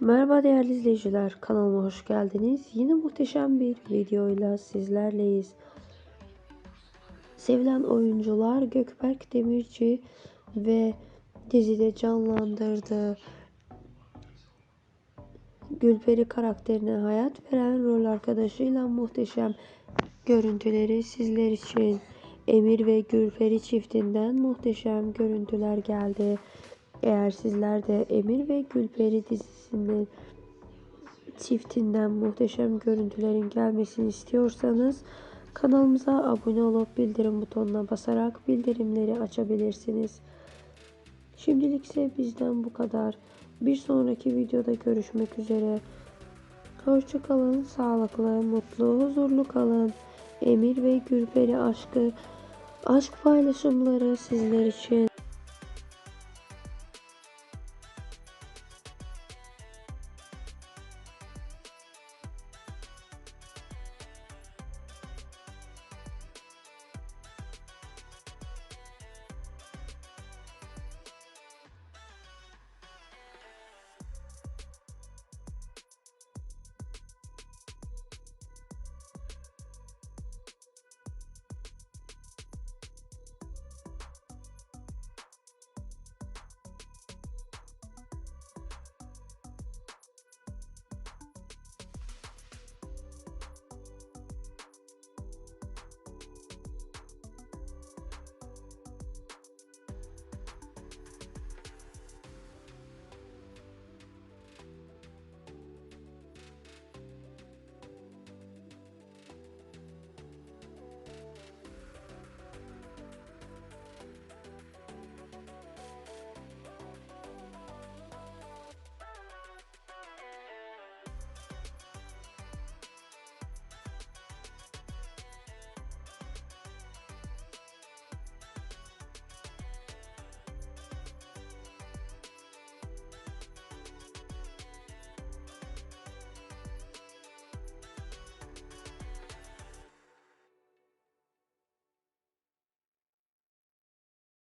Merhaba değerli izleyiciler, kanalıma hoş geldiniz. Yine muhteşem bir videoyla sizlerleyiz. Sevilen oyuncular Gökberk Demirci ve dizide canlandırdığı Gülperi karakterine hayat veren rol arkadaşıyla muhteşem görüntüleri sizler için Emir ve Gülperi çiftinden muhteşem görüntüler geldi. Eğer sizler de Emir ve Gülperi dizisinin çiftinden muhteşem görüntülerin gelmesini istiyorsanız kanalımıza abone olup bildirim butonuna basarak bildirimleri açabilirsiniz. Şimdilik ise bizden bu kadar. Bir sonraki videoda görüşmek üzere. Hoşça kalın, sağlıklı, mutlu, huzurlu kalın. Emir ve Gülperi aşkı, aşk paylaşımları sizler için.